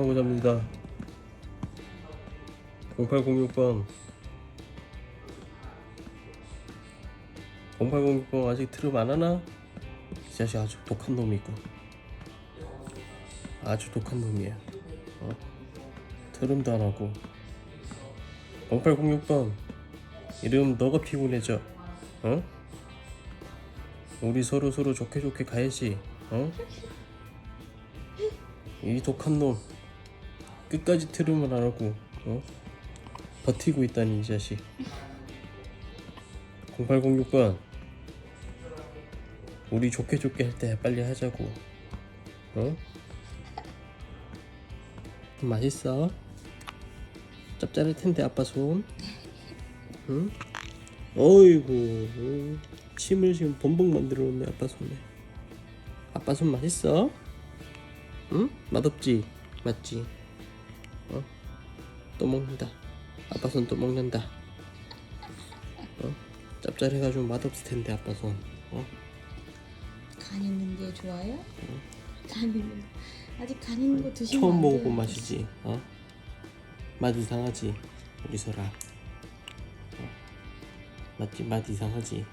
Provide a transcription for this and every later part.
하고 잡니다. 0806번 0806번 아직 트름 안 하나? 이 자식 아주 독한 놈이고. 아주 독한 놈이야 어? 트름도 안 하고. 0806번 이름 너가 피곤해져. 어? 우리 서로 서로 좋게 좋게 가야지. 어? 이 독한 놈 끝까지 트름을 안 하고 어? 버티고 있다니 이 자식 0806번 우리 좋게 좋게 할 때 빨리 하자고 어? 맛있어? 짭짤할 텐데 아빠 손 응? 어이구 침을 지금 범벅 만들어 놓네 아빠 손에 아빠 손 맛있어? 응? 맛없지? 맞지? 어? 또 먹는다 아빠 손 또 먹는다 어? 짭짤해가지고 맛없을 텐데 아빠 손 어? 간 있는 게 좋아요? 간 있는 거. 아직 간 있는 거 드시면 처음 안 먹어본 돼요. 맛이지 어? 맛 이상하지 우리 소라 어? 맞지? 맛 이상하지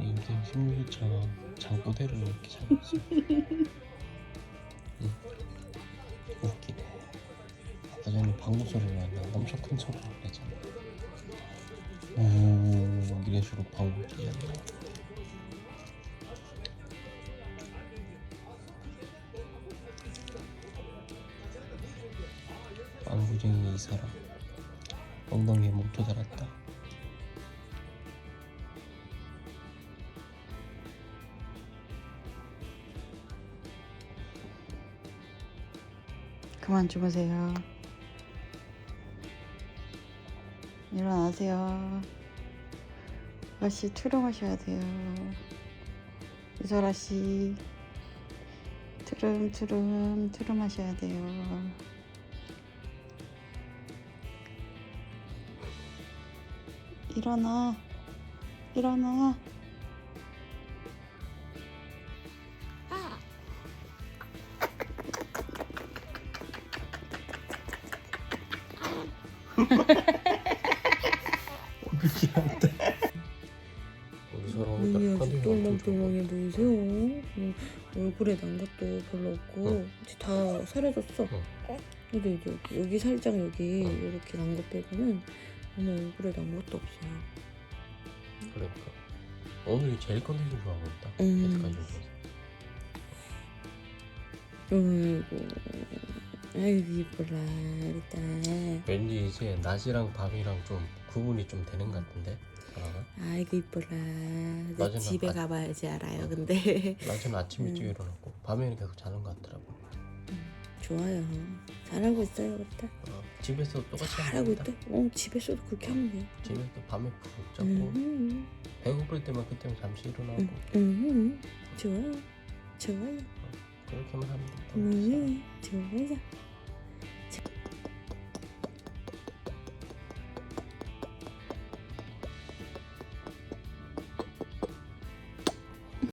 인생 16일처럼 장부대로 이렇게 잡았어 응. 웃기네. 아까 전에 방구 소리가 났나 엄청 큰 소리가 났잖아. 오 이런 식으로 방구 뛰었나? 방구쟁이 이 사람. 엉덩이에 목도 달았다 그만 주무세요. 일어나세요. 아가씨 트름하셔야 돼요. 이설아 씨 트름 트름 트름하셔야 돼요. 일어나 일어나. 눈이 아주 똘망똘망해 보이세요? 음, 얼굴에 난 것도 별로 없고 어. 이제 다 사라졌어. 어. 근데 이제 여기 살짝 여기 어. 이렇게 난 것 빼고는 오늘 얼굴에 난 것도 없어요. 그러니까 오늘이 제일 컨디션 좋아 보인다 음. 여태까지 중에서 아이고, 아이고 이뻐라 일단. 왠지 이제 낮이랑 밤이랑 좀 구분이 좀 되는 것 같은데 사람아 아이고 이뻐라. 맞아, 집에 맞아. 가봐야지 알아요. 근데 낮에는 아침 일찍 음. 일어나고 밤에는 계속 자는 것 같더라고 좋아요. 잘하고 있어요, 그렇다. 어, 집에서 똑같이 잘하고 있다. 어 집에서도 그렇게 하면 돼. 집에서 밤에 푹 자고 음, 배고플 때만 그때만 잠시 일어나고 음, 음, 좋아요, 좋아요. 그렇게만 하면 된다 음, 좋아요.